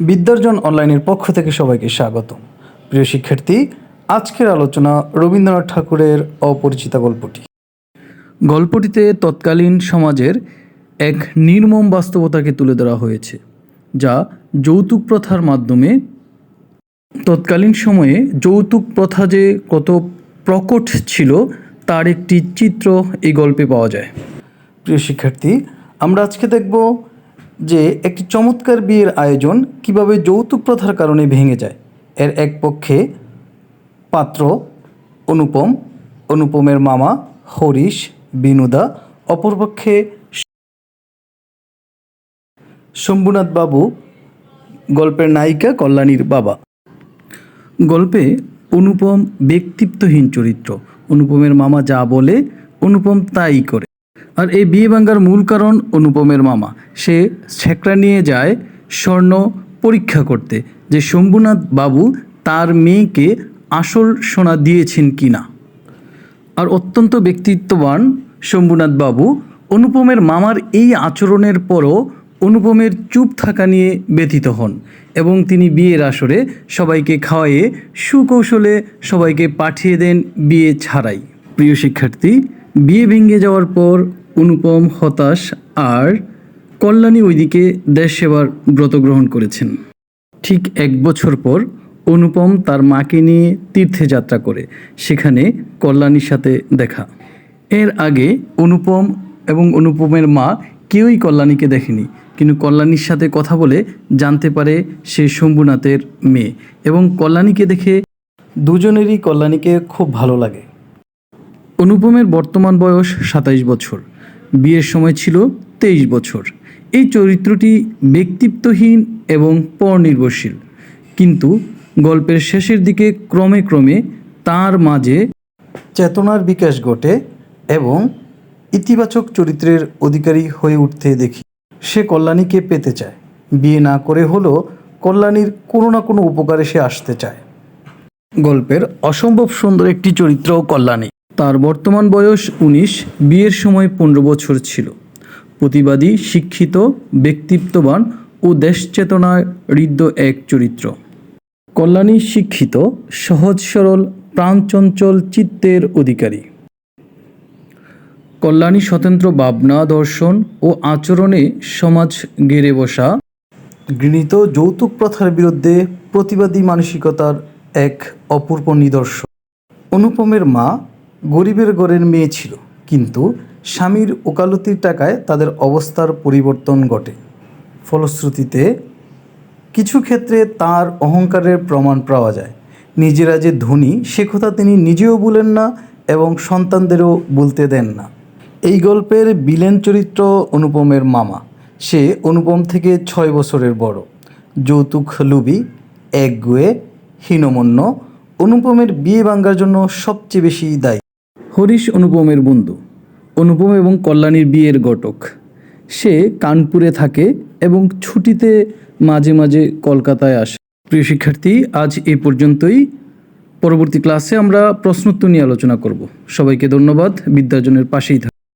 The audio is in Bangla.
বিদ্যার্জন অনলাইনের পক্ষ থেকে সবাইকে স্বাগত। প্রিয় শিক্ষার্থী, আজকের আলোচনা রবীন্দ্রনাথ ঠাকুরের অপরিচিতা গল্পটি। গল্পটিতে তৎকালীন সমাজের এক নির্মম বাস্তবতাকে তুলে ধরা হয়েছে, যা যৌতুক প্রথার মাধ্যমে তৎকালীন সময়ে যৌতুক প্রথা যে কত প্রকট ছিল, তার একটি চিত্র এই গল্পে পাওয়া যায়। প্রিয় শিক্ষার্থী, আমরা আজকে দেখব যে একটি চমৎকার বিয়ের আয়োজন কীভাবে যৌতুক প্রথার কারণে ভেঙে যায়। এর এক পক্ষে পাত্র, অনুপম, অনুপমের মামা হরিশ, বিনুদা অপরপক্ষে শম্ভুনাথ বাবু, গল্পের নায়িকা কল্যাণীর বাবা। গল্পে অনুপম ব্যক্তিত্বহীন চরিত্র। অনুপমের মামা যা বলে, অনুপম তাই করে। আর এই বিয়ে ভাঙ্গার মূল কারণ অনুপমের মামা। সে ছেকরা নিয়ে যায় স্বর্ণ পরীক্ষা করতে যে শম্ভুনাথ বাবু তার মেয়েকে আসল সোনা দিয়েছেন কিনা। আর অত্যন্ত ব্যক্তিত্ববান শম্ভুনাথ বাবু অনুপমের মামার এই আচরণের পরও অনুপমের চুপ থাকা নিয়ে ব্যথিত হন এবং তিনি বিয়ের আসরে সবাইকে খাওয়াইয়ে সুকৌশলে সবাইকে পাঠিয়ে দেন বিয়ে ছাড়াই। প্রিয় শিক্ষার্থী বিয়ে ভেঙে যাওয়ার পর অনুপম, হতাশ আর কল্যাণী ওইদিকে দেশ সেবার ব্রত গ্রহণ করেছেন। ঠিক এক বছর পর অনুপম তার মাকে নিয়ে তীর্থে যাত্রা করে, সেখানে কল্যাণীর সাথে দেখা। এর আগে অনুপম এবং অনুপমের মা কেউই কল্যাণীকে দেখেনি, কিন্তু কল্যাণীর সাথে কথা বলে জানতে পারে সে শম্ভুনাথের মেয়ে এবং কল্যাণীকে দেখে দুজনেরই কল্যাণীকে খুব ভালো লাগে। অনুপমের বর্তমান বয়স সাতাইশ বছর। বিয়ের সময় ছিল তেইশ বছর। এই চরিত্রটি ব্যক্তিত্বহীন এবং পরনির্ভরশীল। কিন্তু গল্পের শেষের দিকে ক্রমে ক্রমে তার মাঝে চেতনার বিকাশ ঘটে এবং ইতিবাচক চরিত্রের অধিকারী হয়ে উঠতে দেখি। সে কল্যাণীকে পেতে চায়। বিয়ে না করে হলেও কল্যাণীর কোনো না কোনো উপকারে সে আসতে চায়। গল্পের অসম্ভব সুন্দর একটি চরিত্র কল্যাণী। তার বর্তমান বয়স উনিশ, বিয়ের সময় পনেরো বছর ছিল। প্রতিবাদী, শিক্ষিত, ব্যক্তিত্ববান ও দেশচেতনায় হৃদ্য এক চরিত্র। কল্যাণী শিক্ষিত, সহজ সরল, প্রাণচঞ্চল চিত্তের অধিকারী। কল্যাণী স্বতন্ত্র ভাবনা, দর্শন ও আচরণে সমাজ গেড়ে বসা। গৃহীত যৌতুক প্রথার বিরুদ্ধে প্রতিবাদী মানসিকতার এক অপূর্ব নিদর্শন। অনুপমের মা গরিবের ঘরের মেয়ে ছিল, কিন্তু স্বামীর ওকালতির টাকায় তাদের অবস্থার পরিবর্তন ঘটে। ফলশ্রুতিতে, কিছু ক্ষেত্রে তার অহংকারের প্রমাণ পাওয়া যায়। নিজেরা যে ধনী, সে কথা তিনি নিজেও বলেন না এবং সন্তানদেরও বলতে দেন না। এই গল্পের বিলেন চরিত্র অনুপমের মামা। সে অনুপম থেকে ছয় বছরের বড়। যৌতুক লুবি, একগুয়ে, হীনমন্য, অনুপমের বিয়ে ভাঙ্গার জন্য সবচেয়ে বেশি দায়ী। হরিশ অনুপমের বন্ধু। অনুপম এবং কল্যাণীর বিয়ের ঘটক। সে কানপুরে থাকে এবং ছুটিতে মাঝে মাঝে কলকাতায় আসে। প্রিয় শিক্ষার্থী, আজ এ পর্যন্তই। পরবর্তী ক্লাসে আমরা প্রশ্নোত্তর নিয়ে আলোচনা করব। সবাইকে ধন্যবাদ। বিদ্যার্জনের পাশেই থাকুন।